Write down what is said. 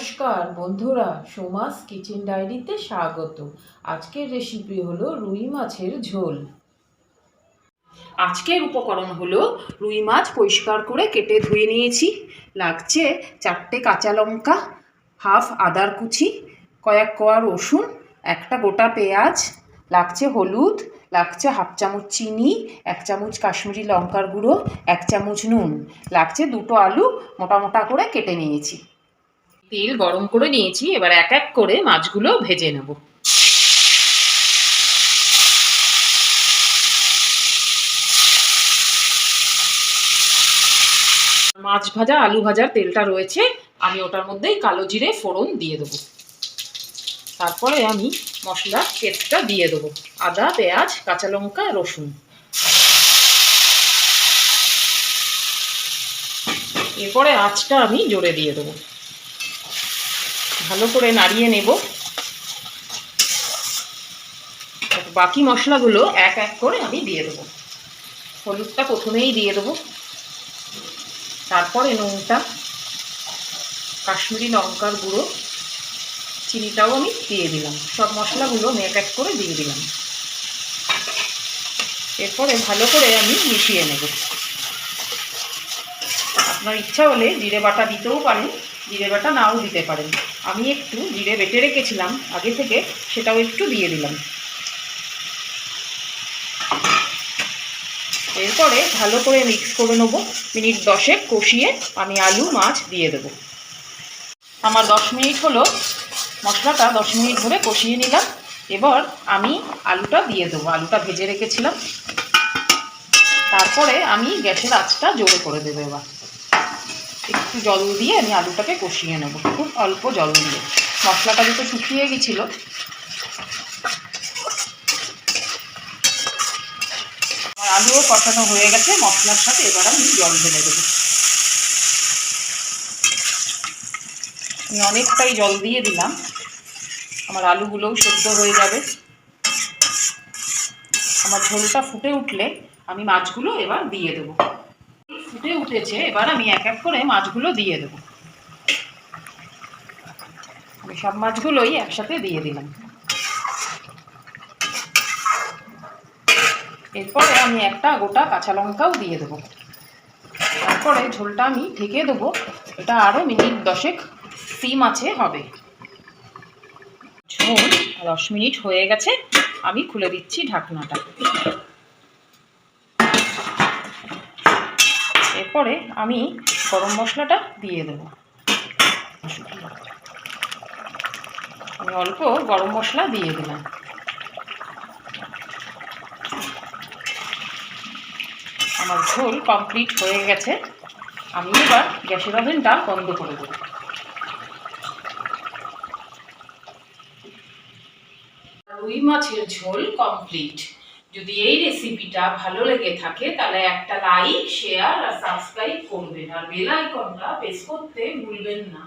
নমস্কার, বন্ধুরা। সোমাস কিচেন ডায়েরিতে স্বাগত। আজকের রেসিপি হলো রুই মাছের ঝোল। আজকের উপকরণ হলো রুই মাছ পরিষ্কার করে কেটে ধুয়ে নিয়েছি। লাগছে চারটে কাঁচা লঙ্কা, হাফ আদার কুচি, কয়েক কোয়া রসুন, একটা গোটা পেঁয়াজ, লাগছে হলুদ, লাগছে হাফ চামচ চিনি, এক চামচ কাশ্মীরি লঙ্কার গুঁড়ো, এক চামচ নুন। লাগছে দুটো আলু মোটা মোটা করে কেটে নিয়েছি। তেল গরম করে নিয়েছি, এবার এক এক করে মাছগুলো ভেজে নেব। মাছ ভাজা, আলু ভাজার তেলটা রয়েছে, আমি ওটার মধ্যেই কালো জিরে, ফোড়ন দিয়ে দেবো। তারপরে আমি মশলা পেস্টটা দিয়ে দেবো, আদা, পেঁয়াজ, কাঁচা লঙ্কা, রসুন। এরপরে আঁচটা আমি জোরে দিয়ে দেবো। ভালো করে নাড়িয়ে নেব। বাকি মশলাগুলো এক এক করে আমি দিয়ে দেবো। হলুদটা প্রথমেই দিয়ে দেবো। তারপরে নুনটা, কাশ্মীরি লঙ্কার গুঁড়ো, চিনিটাও আমি দিয়ে দিলাম। সব মশলাগুলো আমি এক এক করে দিয়ে দিলাম। এরপরে ভালো করে আমি মিশিয়ে নেব। আপনার ইচ্ছা হলে জিরে বাটা দিতেও পারেন। জিরে বাটা নাও দিতে পারেন। আমি একটু জিরে বেটে রেখেছিলাম, আগে থেকে সেটাও একটু দিয়ে দিলাম। এরপরে ভালো করে মিক্স করে নেব, মিনিট দশেক কষিয়ে আমি আলু, মাছ দিয়ে দেবো। আমার দশ মিনিট হলো, মশলাটা দশ মিনিট ধরে কষিয়ে নিলাম। এবার আমি আলুটা দিয়ে দেবো, আলুটা ভেজে রেখেছিলাম। তারপরে আমি গ্যাসের আঁচটা জোরে করে দেবো এবার। একটু জল দিয়ে আমি আলুটাকে কষিয়ে নেব। খুব অল্প জল দিয়ে। মশলাটা যেহেতু শুকিয়ে গেছিল, আমার আলুও কষানো হয়ে গেছে। মশলার সাথে এবার আমি জল ঢেলে দেবো। আমি অনেকটাই জল দিয়ে দিলাম। আমার আলুগুলোও সেদ্ধ হয়ে যাবে। আমার ঝোলটা ফুটে উঠলে আমি মাছগুলো এবার দিয়ে দেবো। ফুটে উঠেছে, এবার আমি এক এক করে মাছগুলো দিয়ে দেবো। আমি সব মাছগুলোই একসাথে দিয়ে দিলাম। এরপরে আমি একটা গোটা কাঁচা লঙ্কাও দিয়ে দেবো। তারপরে ঝোলটা আমি ঢেকে দেবো। এটা আরও মিনিট দশেক সিম আছে, হবে। ঝোল দশ মিনিট হয়ে গেছে। আমি খুলে দিচ্ছি ঢাকনাটা। এরপরে আমি গরম মশলাটা দিয়ে দেবো। আমি অল্প গরম মশলা দিয়ে দিলাম। আমার ঝোল কমপ্লিট হয়ে গেছে। আমি এবার গ্যাসের ওভেনটা বন্ধ করে দেবো। রুই মাছের ঝোল কমপ্লিট। যদি এই রেসিপিটা ভালো লেগে থাকে, তাহলে একটা লাইক শেয়ার আর সাবস্ক্রাইব করবেন। আর বেল আইকনটা প্রেস করতে ভুলবেন না।